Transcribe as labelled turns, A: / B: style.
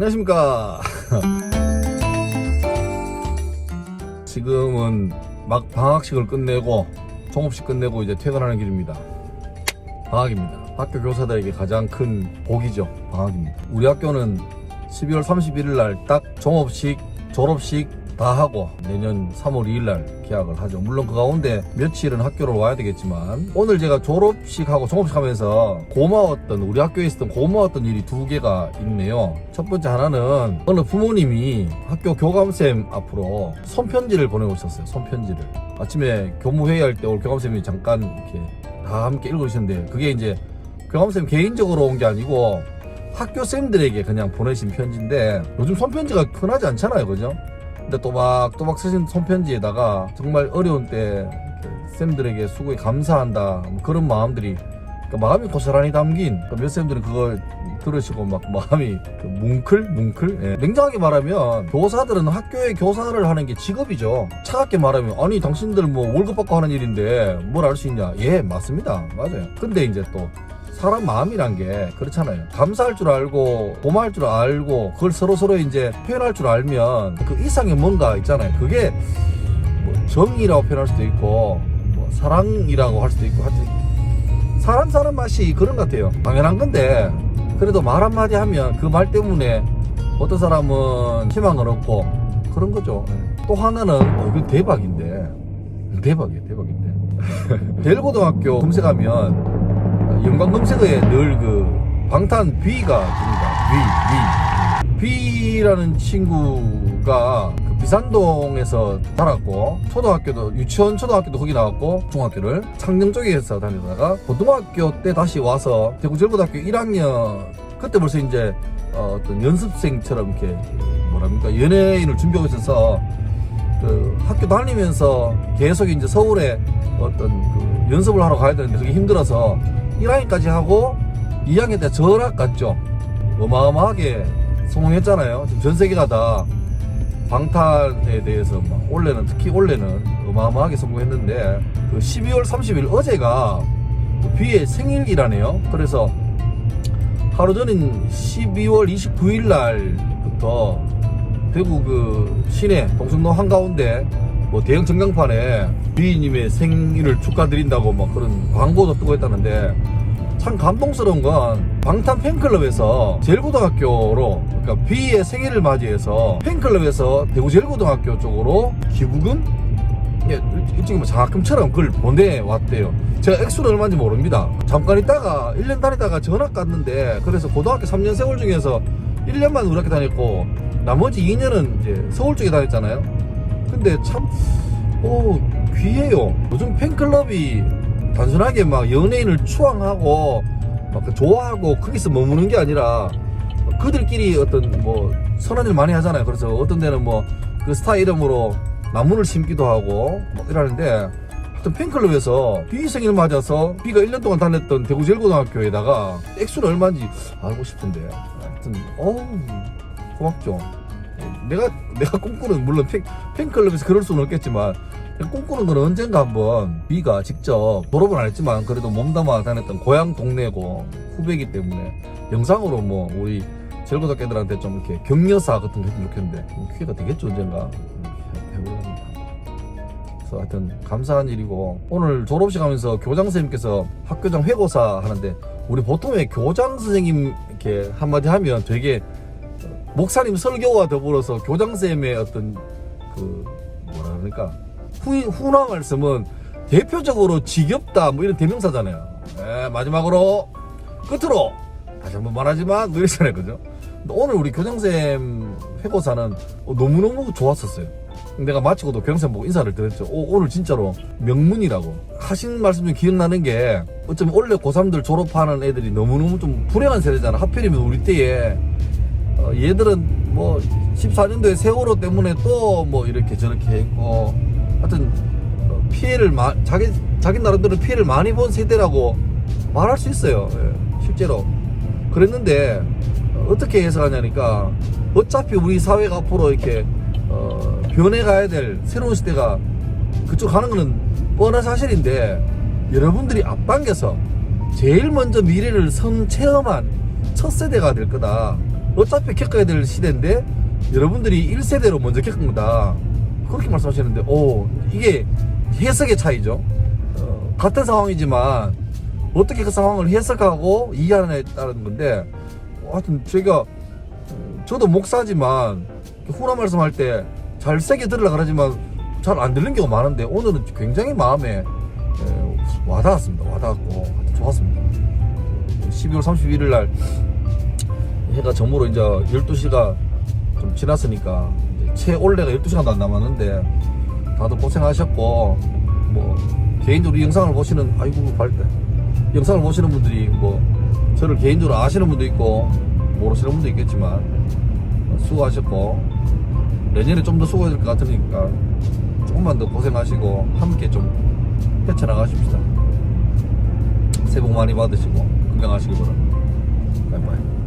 A: 안녕하십니까. 지금은 막 방학식을 끝내고 종업식 끝내고 이제 퇴근하는 길입니다. 방학입니다. 학교 교사들에게 가장 큰 복이죠. 방학입니다. 우리 학교는 12월 31일 날 딱 종업식, 졸업식 다 하고 내년 3월 2일 날 개학을 하죠. 물론 그 가운데 며칠은 학교를 와야 되겠지만 오늘 제가 졸업식하고 종업식 하면서 고마웠던 우리 학교에 있었던 고마웠던 일이 두 개가 있네요. 첫 번째 하나는 어느 부모님이 학교 교감쌤 앞으로 손편지를 보내오셨어요. 손편지를. 아침에 교무회의할 때 오늘 교감쌤이 잠깐 이렇게 다 함께 읽어주셨는데 그게 이제 교감쌤 개인적으로 온 게 아니고 학교 쌤들에게 그냥 보내신 편지인데 요즘 손편지가 흔하지 않잖아요 그죠? 근데 또박 또박 쓰신 손편지에다가 정말 어려운 때 쌤들에게 수고에 감사한다. 뭐 그런 마음들이 그러니까 마음이 고스란히 담긴 그몇 쌤들은 그걸 들으시고 막 마음이 그 뭉클 뭉클? 예. 냉정하게 말하면 교사들은 학교에 교사를 하는 게 직업이죠. 차갑게 말하면 아니 당신들 뭐 월급 받고 하는 일인데 뭘 알 수 있냐? 예 맞습니다. 맞아요. 근데 이제 또 사람 마음이란 게 그렇잖아요. 감사할 줄 알고 고마울 줄 알고 그걸 서로 서로 이제 표현할 줄 알면 그 이상의 뭔가 있잖아요. 그게 뭐 정이라고 표현할 수도 있고 뭐 사랑이라고 할 수도 있고 하여튼 사람 사는 맛이 그런 것 같아요. 당연한 건데 그래도 말 한마디 하면 그 말 때문에 어떤 사람은 희망을 얻고 그런 거죠. 또 하나는 어, 이거 대박인데 대박이에요 대박인데 대일고등학교 검색하면 연관 검색어에 늘 그 방탄 B가 듭니다. B, B. B라는 친구가 그 비산동에서 살았고 초등학교도 유치원 초등학교도 거기 나왔고 중학교를 창녕 쪽에서 다니다가 고등학교 때 다시 와서 대구제일고등학교 1학년 그때 벌써 이제 어, 어떤 연습생처럼 이렇게 뭐랍니까 연예인을 준비하고 있어서 그 학교 다니면서 계속 이제 서울에 어떤 그 연습을 하러 가야 되는데 그게 힘들어서 1학년까지 하고 2학년 때 전학 갔죠. 어마어마하게 성공했잖아요. 지금 전 세계가 다 방탄에 대해서 막 올해는 특히 올해는 어마어마하게 성공했는데 그 12월 30일 어제가 그 비의 생일이라네요. 그래서 하루 전인 12월 29일 날부터 대구 그 시내 동성로 한가운데 뭐 대형 전광판에 비님의 생일을 축하드린다고 막 그런 광고도 뜨고 했다는데 참 감동스러운 건 방탄 팬클럽에서 제일고등학교로 그러니까 비의 생일을 맞이해서 팬클럽에서 대구 제일고등학교 쪽으로 기부금 예, 일찍 뭐 장학금처럼 그걸 보내왔대요. 제가 액수는 얼마인지 모릅니다. 잠깐 있다가 1년 다니다가 전학 갔는데 그래서 고등학교 3년 세월 중에서 1년만 우리 학교 다녔고 나머지 2년은 이제 서울 쪽에 다녔잖아요. 근데 참, 오, 귀해요. 요즘 팬클럽이 단순하게 막 연예인을 추앙하고 막그 좋아하고 거기서 머무는 게 아니라 그들끼리 어떤 뭐 선한 일 많이 하잖아요. 그래서 어떤 데는 뭐 그 스타 이름으로 나무를 심기도 하고 뭐 이러는데 하여튼 팬클럽에서 비 생일 맞아서 비가 1년 동안 다녔던 대구 제일고등학교에다가 액수는 얼마인지 알고 싶은데 하여튼 어우 고맙죠. 내가 내가 꿈꾸는 물론 팬, 팬클럽에서 그럴 수는 없겠지만 꿈꾸는 건 언젠가 한번 비가 직접 졸업은 안 했지만 그래도 몸담아 다녔던 고향 동네고 후배이기 때문에 영상으로 뭐 우리 제일고등학교 애들한테 좀 이렇게 격려사 같은 거 했으면 좋겠는데 뭐 기회가 되겠죠 언젠가 음, 해- 해보렵니다. 그래서 하여튼 감사한 일이고 오늘 졸업식 하면서 교장 선생님께서 학교장 회고사 하는데 우리 보통의 교장 선생님 이렇게 한마디 하면 되게 목사님 설교와 더불어서 교장 쌤의 어떤 그 뭐라 그러니까 후, 훈화 말씀은 대표적으로 지겹다 뭐 이런 대명사잖아요. 예, 마지막으로 끝으로 다시 한번 말하지만 뭐 이랬잖아요, 그죠? 오늘 우리 교장쌤 회고사는 어, 너무너무 좋았었어요. 내가 마치고도 교장쌤 보고 인사를 드렸죠. 오, 오늘 진짜로 명문이라고 하신 말씀 중 기억나는 게 어쩌면 원래 고3들 졸업하는 애들이 너무너무 좀 불행한 세대잖아. 하필이면 우리 때에 어, 얘들은 뭐 14년도에 세월호 때문에 또 뭐 이렇게 저렇게 했고 하여튼 어, 피해를 마, 자기 자기 나름대로 피해를 많이 본 세대라고 말할 수 있어요. 예, 실제로 그랬는데 어, 어떻게 해석하냐니까 어차피 우리 사회가 앞으로 이렇게 어, 변해가야 될 새로운 시대가 그쪽 가는 거는 뻔한 사실인데 여러분들이 앞당겨서 제일 먼저 미래를 선 체험한 첫 세대가 될 거다. 어차피 겪어야 될 시대인데 여러분들이 1세대로 먼저 겪은 거다. 그렇게 말씀하시는데 오 이게 해석의 차이죠. 어, 같은 상황이지만 어떻게 그 상황을 해석하고 이해하느냐에 따른 건데 하여튼 제가 음, 저도 목사지만 후라 말씀할 때 잘 세게 들으려 그러지만 잘 안 들리는 경우가 많은데 오늘은 굉장히 마음에 에, 와닿았습니다. 와닿았고 좋았습니다. 12월 31일 날 해가 저물어 이제 12시가 좀 지났으니까 이제 채 올레가 12시간도 안 남았는데 다들 고생하셨고 뭐 개인적으로 이 영상을 보시는 아이고 밝다 영상을 보시는 분들이 뭐 저를 개인적으로 아시는 분도 있고 모르시는 분도 있겠지만 수고하셨고 내년에 좀 더 수고해야 될 것 같으니까 조금만 더 고생하시고 함께 좀 헤쳐나가십시다. 새해 복 많이 받으시고 건강하시기 바랍니다. 바이바이